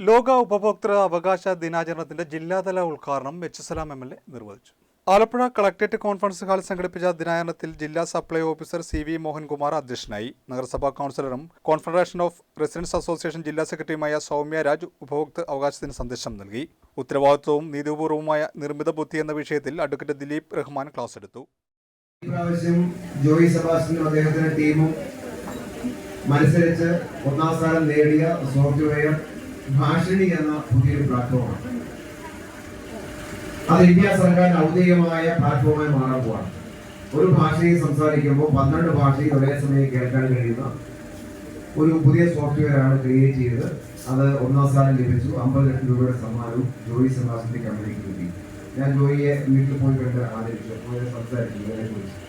ലോക ഉപഭോക്തൃ അവകാശ ദിനാചരണത്തിന്റെ ജില്ലാതല ഉദ്ഘാടനം H Salam M L A നിർവഹിച്ചു. ആലപ്പുഴ കളക്ടറേറ്റ് കോൺഫറൻസ് ഹാളിൽ സംഘടിപ്പിച്ച ദിനാചരണത്തിൽ ജില്ലാ supply officer C V Mohankumar അധ്യക്ഷനായി നഗരസഭാ കൗൺസിലറും കോൺഫെഡറേഷൻ ഓഫ് റെസിഡൻസ് അസോസിയേഷൻ ജില്ലാ സെക്രട്ടറിയുമായ സൗമ്യ രാജ് ഉപഭോക്തൃ അവകാശത്തിന് സന്ദേശം നൽകി. ഉത്തരവാദിത്വവും നീതിപൂർവമായ നിർമ്മിത ബുദ്ധി എന്ന വിഷയത്തിൽ അഡ്വക്കേറ്റ് ദിലീപ് റഹ്മാൻ ക്ലാസ് എടുത്തു. ഇപ്രാവശ്യം ജോയി അദ്ദേഹത്തിന്റെ മത്സരിച്ച് ഒന്നാം സ്ഥാനം നേടിയ സോഫ്റ്റ്വെയർ ഭാഷിണി എന്ന പുതിയൊരു പ്ലാറ്റ്ഫോമാണ് അത് ഇന്ത്യ സർക്കാർ ഔദ്യോഗികമായ പ്ലാറ്റ്ഫോമായി മാറാൻ പോവാണ്. ഒരു ഭാഷയിൽ സംസാരിക്കുമ്പോൾ പന്ത്രണ്ട് ഭാഷയിൽ ഒരേ സമയം കേൾക്കാൻ കഴിയുന്ന ഒരു പുതിയ സോഫ്റ്റ്വെയർ ആണ് ക്രിയേറ്റ് ചെയ്തത്. അത് ഒന്നാം സ്ഥാനം ലഭിച്ചു. അമ്പത് ലക്ഷം രൂപയുടെ സമ്മാനവും ജോയി സെബാസ്റ്റ്യന്റെ കമ്പനിക്ക് കിട്ടി. ഞാൻ ജോയിയെ വീട്ടിൽ പോയി കണ്ട് ആദരിച്ചു. അപ്പോൾ സംസാരിച്ചു ഇതിനെ കുറിച്ച്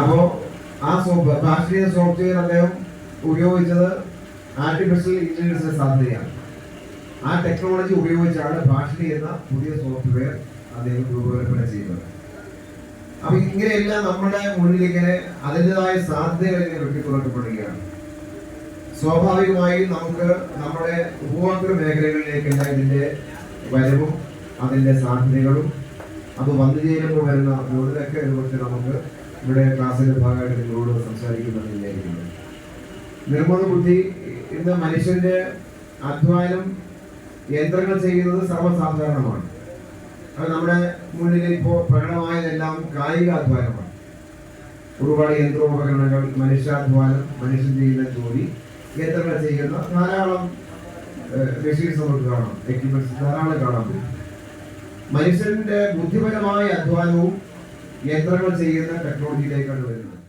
അപ്പോ ആ സോഫ്റ്റ് ഭാഷീയ സോഫ്റ്റ്വെയർ അദ്ദേഹം ഉപയോഗിച്ചത് ആർട്ടിഫിഷ്യൽ ഇന്റലിജൻസിന് സാധ്യതയാണ്. ആ ടെക്നോളജി ഉപയോഗിച്ചാണ് ഭാഷണി എന്ന പുതിയ സോഫ്റ്റ്വെയർ അദ്ദേഹം രൂപകൽപ്പന ചെയ്യുന്നത്. അപ്പൊ ഇങ്ങനെയെല്ലാം നമ്മുടെ മുന്നിൽ ഇങ്ങനെ അതിന്റെതായ സാധ്യതകൾ ഇങ്ങനെ വെട്ടിത്തുറക്കപ്പെടുകയാണ് സ്വാഭാവികമായും നമുക്ക് നമ്മുടെ ഉപഭോക്തൃ മേഖലകളിലേക്കുള്ള ഇതിന്റെ വരവും അതിന്റെ സാധ്യതകളും അത് വന്നു ചേരുമ്പോൾ വരുന്ന കൂടുതലൊക്കെ ഇതുപോലെ നമുക്ക് ഇവിടെ ക്ലാസ്സിന്റെ ഭാഗമായിട്ട് നിങ്ങളോട് സംസാരിക്കുമെന്ന് നിർമ്മാണ ബുദ്ധി ഇന്ന് മനുഷ്യന്റെ അധ്വാനം യന്ത്രങ്ങൾ ചെയ്യുന്നത് സർവസാധാരണമാണ്. അത് നമ്മുടെ മുന്നിൽ ഇപ്പോൾ പ്രകടമായതെല്ലാം കായിക അധ്വാനമാണ്. ഒരുപാട് യന്ത്രോപകരണങ്ങൾ മനുഷ്യാധ്വാനം മനുഷ്യൻ ചെയ്യുന്ന ജോലി യന്ത്രങ്ങൾ ചെയ്യുന്ന ധാരാളം മെഷീൻസ് നമുക്ക് കാണാം എക്യുപ്മെന്റ്സ് ധാരാളം കാണാൻ പറ്റും. മനുഷ്യന്റെ ബുദ്ധിപരമായ അധ്വാനവും യന്ത്രങ്ങൾ ചെയ്യുന്ന ടെക്നോളജിയിലേക്കാണ് വരുന്നത്.